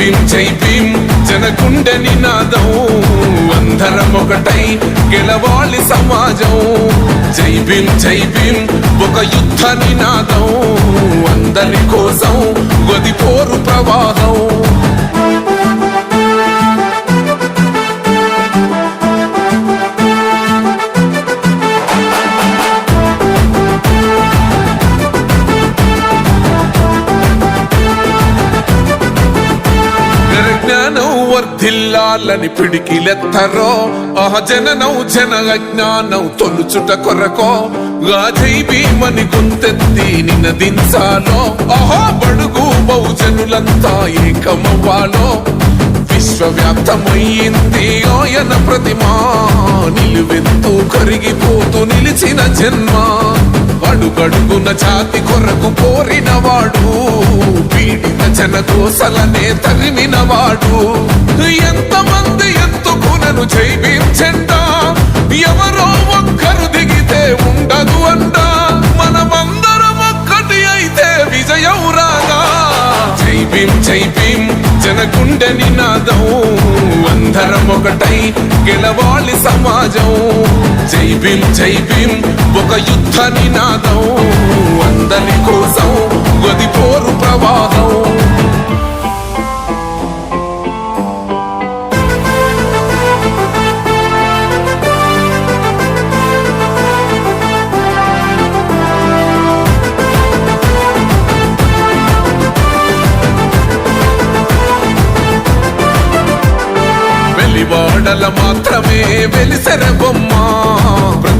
భీం జై భీం జనగుండె నినాదం అందరం ఒకటై గెలవాలి సమాజం. జై భీం జై భీం ఒక యుద్ధ నినాదం అందరి కోసం గది పోరు ప్రవాహం. జ్ఞానం వర్ధిల్లాలని పిడికిలెత్తరో. ఆ జననం జన అజ్ఞానం తొలుచుట కొరకో గాజై భీమని గుంతెత్తి నినదించాలో. ఆహా బడుగు బహుజనులంతా ఏకమవ్వాలో. విశ్వవ్యాప్తమయ్యింది ఆయన ప్రతిమా. నిలువెత్తు కరిగిపోతూ నిలిచిన జన్మ. అడుగడుగున జాతి కొరకు కోరినవాడు పీడిత జన కోసలనే తరిమినవాడు. ఎంతమంది ఎత్తుకునను జైవించండా ఎవరో ఒక్కరు దిగితే ఉండదు అంట మనమందరం ఒక్కటి అయితే విజయం రాగా జై భీం జై భీం జనగుండె నినాదం. అందరం ఒకటై గెలవాలి సమాజం. జై భీం జై భీం. ఒక యుద్ధ నినాదం అందరి కోసం గది పోరు ప్రవాహం వెలివాడల మాత్రమే వెలిసెర బొమ్మ